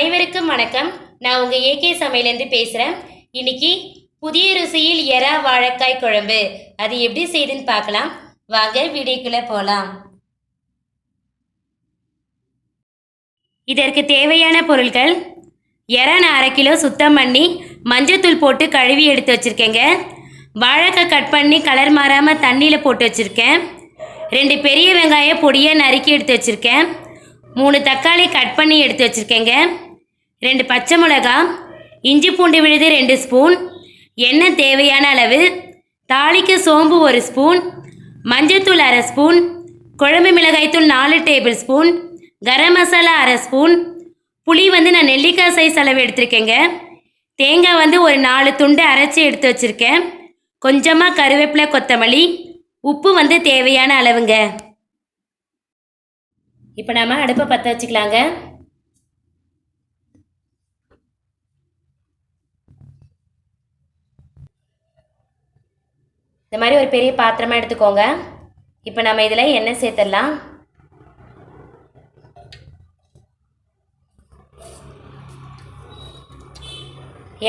அனைவருக்கும் வணக்கம். நான் உங்கள் ஏகே சமையலேருந்து பேசுகிறேன் இன்னைக்கு புதிய ருசியில் எறா வாழைக்காய் குழம்பு. அது எப்படி செய்யுதுன்னு பார்க்கலாம். வாங்க வீடியோக்குள்ளே போகலாம் இதற்கு தேவையான பொருட்கள் எறா நான் அரை கிலோ சுத்தம் பண்ணி மஞ்சத்தூள் போட்டு கழுவி எடுத்து வச்சுருக்கேங்க. வாழைக்காய் கட் பண்ணி கலர் மாறாமல் தண்ணியில் போட்டு வச்சுருக்கேன். ரெண்டு பெரிய வெங்காய பொடியாக நறுக்கி எடுத்து வச்சுருக்கேன். மூணு தக்காளி கட் பண்ணி எடுத்து வச்சுருக்கேங்க. ரெண்டு பச்சை மிளகா இஞ்சி பூண்டு விழுது ரெண்டு ஸ்பூன் எண்ணெய் தேவையான அளவு தாளிக்கு சோம்பு ஒரு ஸ்பூன் மஞ்சத்தூள் அரை ஸ்பூன் குழம்பு மிளகாய்த்தூள் நாலு டேபிள் ஸ்பூன் கரம் மசாலா அரை ஸ்பூன் புளி வந்து நான் நெல்லிக்காய் சைஸ் அளவு எடுத்திருக்கேங்க. தேங்காய் வந்து ஒரு நாலு துண்டு அரைச்சி எடுத்து வச்சுருக்கேன். கொஞ்சமாக கருவேப்பிலை கொத்தமல்லி உப்பு வந்து தேவையான அளவுங்க. இப்போ நாம் அடுப்பை பற்ற வச்சுக்கலாங்க. இந்த மாதிரி ஒரு பெரிய பாத்திரமாக எடுத்துக்கோங்க. இப்போ நம்ம இதில் எண்ணெய் சேர்த்துடலாம்.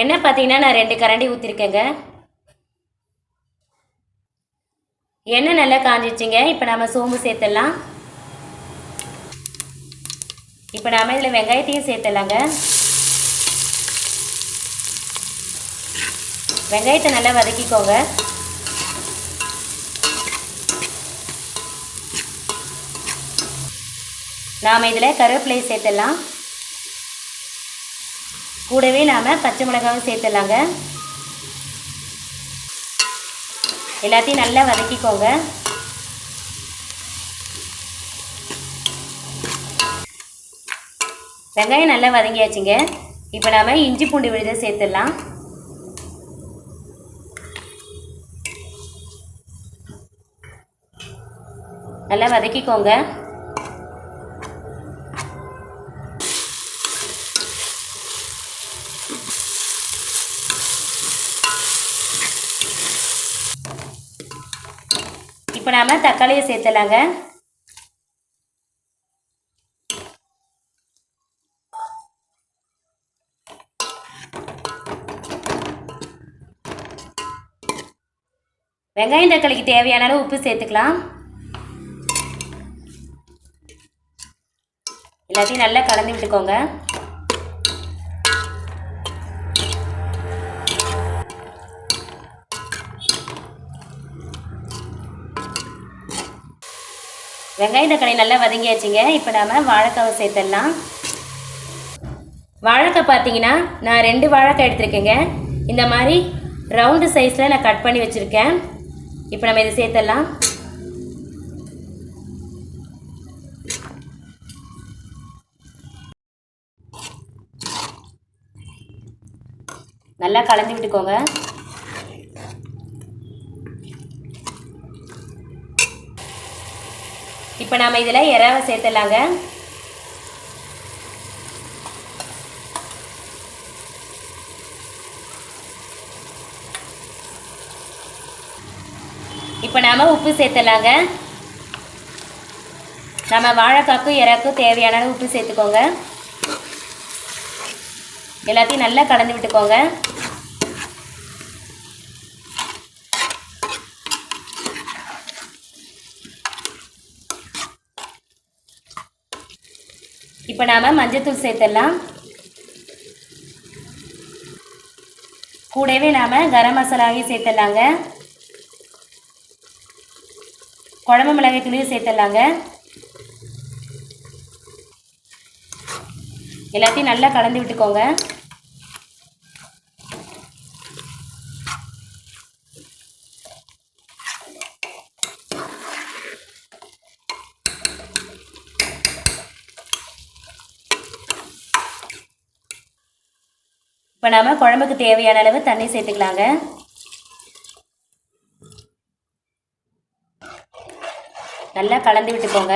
எண்ணெய் பார்த்தீங்கன்னா நான் ரெண்டு கரண்டி ஊற்றிருக்கேங்க எண்ணெய் நல்லா காஞ்சிடுச்சிங்க இப்போ நம்ம சோம்பு சேர்த்துடலாம். இப்போ நாம் இதில் வெங்காயத்தையும் சேர்த்துடலாங்க. வெங்காயத்தை நல்லா வதக்கிக்கோங்க. நாம் இதில் கருவேப்பிலையை சேர்த்துடலாம். கூடவே நாம் பச்சை மிளகாவும் சேர்த்துடலாங்க. எல்லாத்தையும் நல்லா வதக்கிக்கோங்க. வெங்காயம் நல்லா வதங்கியாச்சுங்க. இப்போ நாம் இஞ்சி பூண்டு விழுத சேர்த்துடலாம். நல்லா வதக்கிக்கோங்க. இப்போ நாம் தக்காளியை சேர்த்துலாங்க வெங்காயம் தக்காளிக்கு தேவையான அளவு உப்பு சேர்த்துக்கலாம். எல்லாத்தையும் நல்லா கலந்து விட்டுக்கோங்க. வெங்காயம் தக்காளி நல்லா வதங்கியாச்சுங்க. இப்போ நாம் வாழைக்காவை சேர்த்துடலாம் வாழைக்காய் பார்த்தீங்கன்னா நான் ரெண்டு வாழைக்காய் எடுத்திருக்கேங்க. இந்த மாதிரி ரவுண்டு சைஸில் நான் கட் பண்ணி வச்சுருக்கேன். இப்போ நம்ம இதை சேர்த்துடலாம் நல்லா கலந்து விட்டுக்கோங்க. இப்போ நாம் இதில் இறாவை சேர்த்துலாங்க இப்போ நாம் உப்பு சேர்த்துலாங்க நம்ம வாழைக்காக்கும் இறாக்கும் தேவையான அளவு உப்பு சேர்த்துக்கோங்க. எல்லாத்தையும் நல்லா கலந்து விட்டுக்கோங்க. இப்போ நாம் மஞ்சத்தூள் சேர்த்துடலாம். கூடவே நாம் கரம் மசாலாவையும் சேர்த்துடலாங்க. குழம்பு மிளகாய் தூளையும் சேர்த்துடலாங்க. எல்லாத்தையும் நல்லா கலந்து விட்டுக்கோங்க. இப்போ நாம் குழம்புக்கு தேவையான அளவு தண்ணி சேர்த்துக்கலாங்க. நல்லா கலந்து விட்டுக்கோங்க.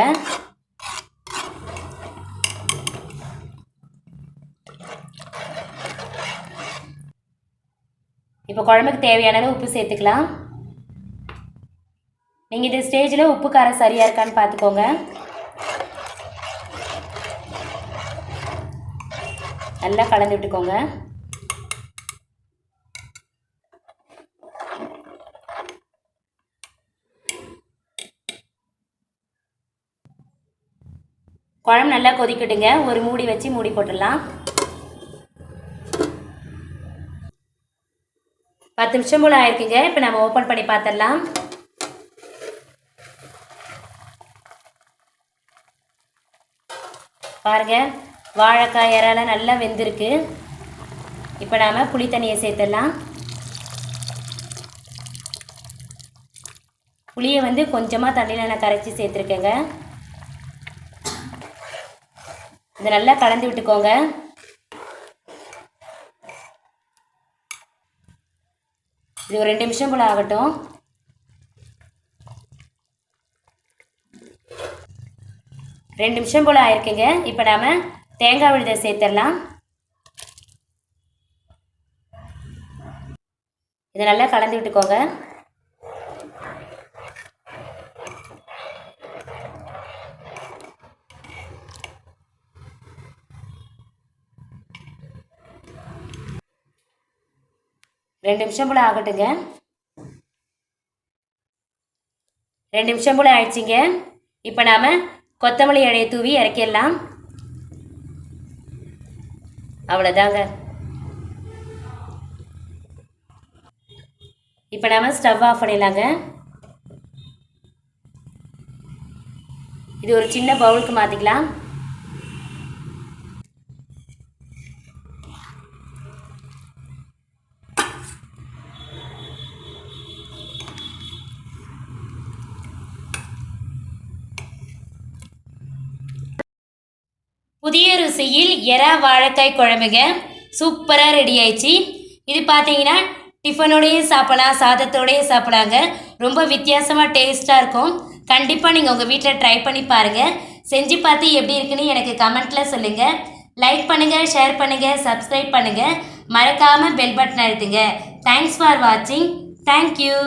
இப்போ குழம்புக்கு தேவையான அளவு உப்பு சேர்த்துக்கலாம். நீங்கள் இந்த ஸ்டேஜில் உப்பு காரம் சரியாக இருக்கான்னு பார்த்துக்கோங்க நல்லா கலந்து விட்டுக்கோங்க. குழம்பு நல்லா கொதிக்கட்டுங்க. ஒரு மூடி வச்சு மூடி போட்டுடலாம். பத்து நிமிஷம் போல் ஆயிருக்குங்க. இப்போ நம்ம ஓப்பன் பண்ணி பார்த்துடலாம் பாருங்க. வாழைக்காய் இறாலாம் நல்லா வெந்திருக்கு. இப்போ நாம் புளி தண்ணியை சேர்த்துடலாம். புளியை வந்து கொஞ்சமாக தண்ணியில் நான் கரைச்சி சேர்த்துருக்கேங்க. இதை நல்லா கலந்து விட்டுக்கோங்க. இது ஒரு ரெண்டு நிமிஷம் போல் ஆகட்டும். ரெண்டு நிமிஷம் போல் ஆயிருக்குங்க. இப்போ நாம் தேங்காய் விழுதை சேர்த்துடலாம். இதை நல்லா கலந்து விட்டுக்கோங்க. ரெண்டு நிமிஷம் போல் ஆகட்டுங்க. ரெண்டு நிமிஷம் போல் ஆயிடுச்சிங்க. இப்போ நாம் கொத்தமல்லி இலையை தூவி இறக்கிடலாம். அவ்வளோதாங்க இப்போ நாம் ஸ்டவ் ஆஃப் பண்ணிடலாங்க. இது ஒரு சின்ன பவுலுக்கு மாற்றிக்கலாம் புதிய ருசியில் எறா வாழைக்காய் குழம்புங்க சூப்பராக ரெடி ஆயிடுச்சு. இது பார்த்தீங்கன்னா டிஃபனோடையும் சாப்பிடலாம் சாதத்தோடையும் சாப்பிடலாங்க. ரொம்ப வித்தியாசமாக டேஸ்ட்டாக இருக்கும். கண்டிப்பாக நீங்கள் உங்கள் வீட்டில் ட்ரை பண்ணி பாருங்கள் செஞ்சு பார்த்து எப்படி இருக்குன்னு எனக்கு கமெண்ட்டில் சொல்லுங்கள் லைக் பண்ணுங்கள் ஷேர் பண்ணுங்கள் சப்ஸ்கிரைப் பண்ணுங்கள் மறக்காமல் பெல் பட்டன் அழுத்துங்க. தேங்க்ஸ் ஃபார் வாட்சிங் தேங்க்யூ